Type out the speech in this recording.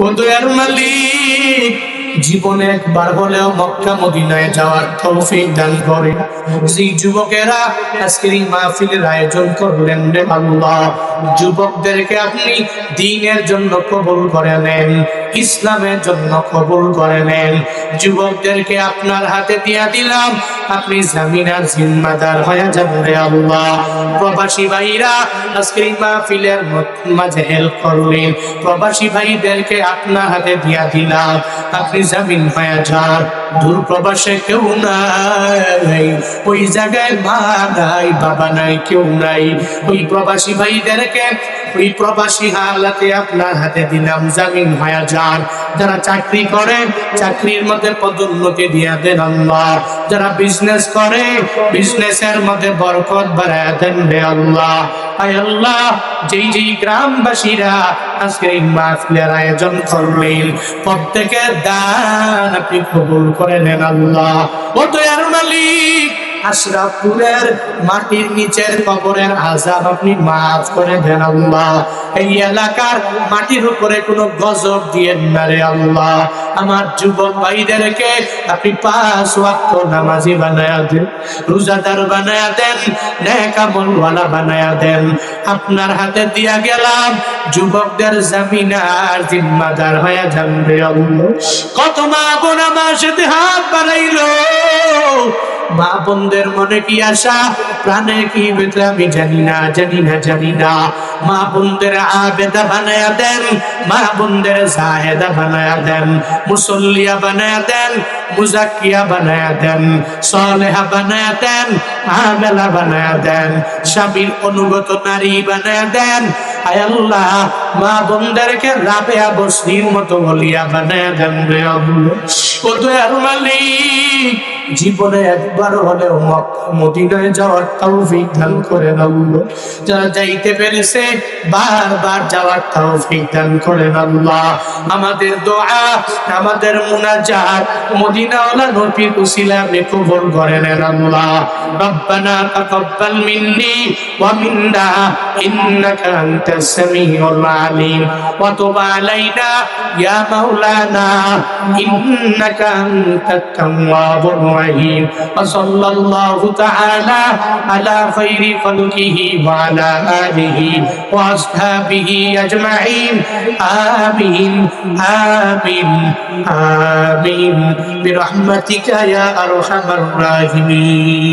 ও মালিক জীবনে একবার হলেও মক্কা, মদিনায় যাওয়ার তৌফিক দান করে। সেই যুবকেরা আজকের এই মাহফিলের আয়োজন করলেন রে আল্লাহ, যুবকদেরকে আপনি দিনের জন্য কবুল করে নেন, ইসলামের জন্য কবুল করে নেন। যুবকদেরকে আপনার হাতে দিয়া দিলাম আপনি জামিনার জিম্মাদার হয়ে যাবেন রে আল্লাহ। প্রবাসী ভাইরা আজকের মাহফিলের মাঝে হেল্প করলেন। প্রবাসী ভাইদেরকে আপনার হাতে দিয়া দিলাম। আপনি জামিন হয়ে যান। দূর প্রবাসে কেউ নাই। ওই জায়গায় মা নাই, বাবা নাই, কেউ নাই। ওই প্রবাসী ভাইদেরকে ওই প্রবাসী হালাতে আপনার হাতে দিলাম, জামিন হয়ে যান। যারা চাকরি করে, চাকরির মধ্যে পদোন্নতি দিয়া দেন আল্লাহ। যারা বিজনেস করে বিজনেসের মধ্যে বরকত বাড়ায় দেন রে আল্লাহ। আয় আল্লাহ, যেই যেই গ্রামবাসীরা আজকে এই মাহফিলের আয়োজন করলেন প্রত্যেকের দান আপনি কবুল করে নেন আল্লাহ। ও তো আর মালিক আশরাফপুরের মাটির নিচের কবরের আজাব আপনি মাফ করে দেন আল্লাহ। এই এলাকার মাটির উপরে কোনো গজব দিয়ে না আল্লাহ। আমার যুবক ভাইদেরকে আপনি পাঁচ ওয়াক্ত নামাজি বানায়া দেন, রোজাদার বানায়া দেন, নেক আমলওয়ালা বানায়া দেন। আপনার হাতে দিয়া গেলাম, যুবকদের জামিনার জিম্মাদার হয়ে আল্লাহ। কত মা আমার সাথে হাত বাড়াইলো। মা বোনদের মনে কি আশা? প্রাণে কি বেদনা? আমি জানি না জানি না জানি না। মা বোনদের আবেদা বানায়া দেন, মা বোনদের জাহেদা বানায়া দেন, মুসল্লিয়া বানায়া দেন, মুজাক্কিয়া বানায়া দেন, সলেহা বানায়া দেন, আমেলা বানায়া দেন, স্বামীর অনুগত নারী বানায়া দেন। আল্লাহ, মা বোনদেরকে রাবেয়া বসরির মতো বলিয়া বানায়া দেন রে ও দয়ার মালিক। জীবনে একবার হলেও মক্কা মদিনায় যাওয়ার তৌফিক দান করে আল্লাহ যারা যাইতে পেরেছে বারবার যাওয়ার তৌফিক দান করে আল্লাহ আমাদের দোয়া আমাদের মুনাজাত মদিনাওয়ালা নবীর উসিলা আপনি কবুল করে নেন আল্লাহ ربنا تقبل مني ومنا إنك أنت السميع العليم وتب علينا يا مولانا إنك أنت التواب الرحيم وصلى الله تعالى على خير خلقه وعلى آله وأصحابه أجمعين آمين آمين آمين برحمتك يا أرحم الراحمين